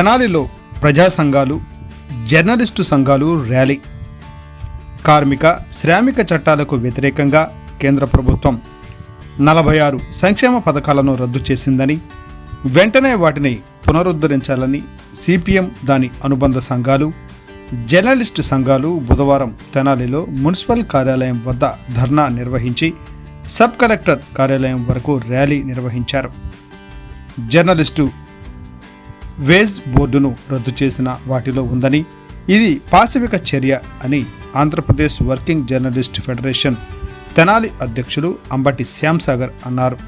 తెనాలిలో ప్రజా సంఘాలు జర్నలిస్టు సంఘాలు ర్యాలీ. కార్మిక శ్రామిక చట్టాలకు వ్యతిరేకంగా కేంద్ర ప్రభుత్వం నలభై ఆరు సంక్షేమ పథకాలను రద్దు చేసిందని వెంటనే వాటిని పునరుద్ధరించాలని సిపిఎం దాని అనుబంధ సంఘాలు జర్నలిస్టు సంఘాలు బుధవారం తెనాలిలో మున్సిపల్ కార్యాలయం వద్ద ధర్నా నిర్వహించి సబ్ కలెక్టర్ కార్యాలయం వరకు ర్యాలీ నిర్వహించారు. జర్నలిస్టు వేజ్ బోర్డును రద్దు చేసిన వాటిలో ఉందని ఇది పాశవిక చర్య అని Andhra Pradesh working journalist federation Tenali అధ్యక్షులు అంబటి శ్యాంసాగర్ అన్నారు.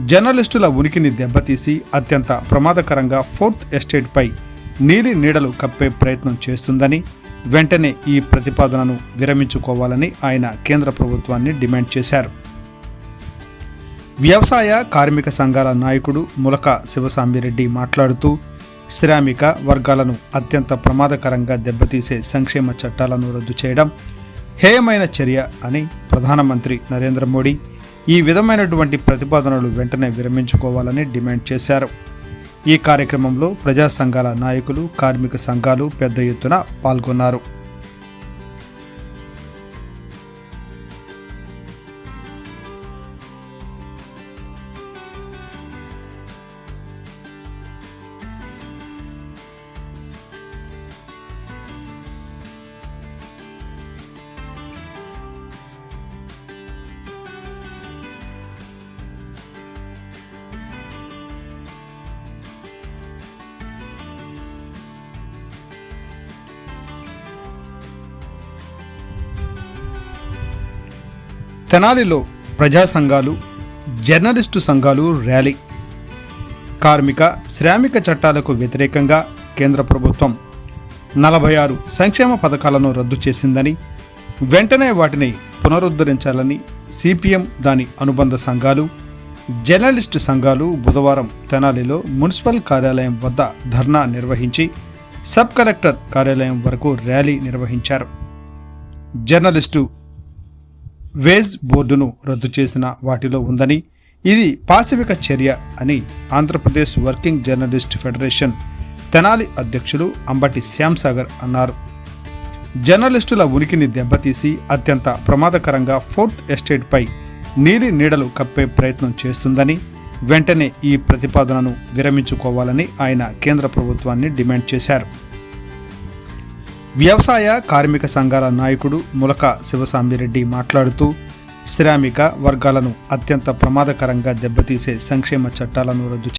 జర్నలిస్టుల ఉనికిని దెబ్బతీసి అత్యంత ప్రమాదకరంగా ఫోర్త్ ఎస్టేట్పై నీలి నీడలు కప్పే ప్రయత్నం చేస్తుందని వెంటనే ఈ ప్రతిపాదనను విరమించుకోవాలని ఆయన కేంద్ర ప్రభుత్వాన్ని డిమాండ్ చేశారు. వ్యవసాయ కార్మిక సంఘాల నాయకుడు ములక శివసాంబిరెడ్డి మాట్లాడుతూ శ్రామిక వర్గాలను అత్యంత ప్రమాదకరంగా దెబ్బతీసే సంక్షేమ చట్టాలను రద్దు చేయడం హేయమైన చర్య అని ప్రధానమంత్రి నరేంద్ర మోడీ ఈ విధమైనటువంటి ప్రతిపాదనలు వెంటనే విరమించుకోవాలని డిమాండ్ చేశారు. ఈ కార్యక్రమంలో ప్రజా సంఘాల నాయకులు కార్మిక సంఘాలు పెద్ద ఎత్తున పాల్గొన్నారు. తెనాలిలో ప్రజా సంఘాలు జర్నలిస్టు సంఘాలు ర్యాలీ. కార్మిక శ్రామిక చట్టాలకు వ్యతిరేకంగా కేంద్ర ప్రభుత్వం నలభై ఆరు సంక్షేమ పథకాలను రద్దు చేసిందని వెంటనే వాటిని పునరుద్ధరించాలని సిపిఎం దాని అనుబంధ సంఘాలు జర్నలిస్టు సంఘాలు బుధవారం తెనాలిలో మున్సిపల్ కార్యాలయం వద్ద ధర్నా నిర్వహించి సబ్ కలెక్టర్ కార్యాలయం వరకు ర్యాలీ నిర్వహించారు. జర్నలిస్టు వేజ్ బోర్డును రద్దు చేసిన వాటిలో ఉందని ఇది పాశవిక చర్య అని Andhra Pradesh working journalist federation Tenali అధ్యక్షులు అంబటి శ్యాంసాగర్ అన్నారు. జర్నలిస్టుల ఉనికిని దెబ్బతీసి అత్యంత ప్రమాదకరంగా ఫోర్త్ ఎస్టేట్పై నీలి నీడలు కప్పే ప్రయత్నం చేస్తుందని వెంటనే ఈ ప్రతిపాదనను విరమించుకోవాలని ఆయన కేంద్ర ప్రభుత్వాన్ని డిమాండ్ చేశారు. వ్యవసాయ కార్మిక సంఘాల నాయకుడు ములక శివసామిరెడ్డి మాట్లాడుతూ శ్రామిక వర్గాలను అత్యంత ప్రమాదకరంగా దెబ్బతీసే సంక్షేమ చట్టాలను రద్దు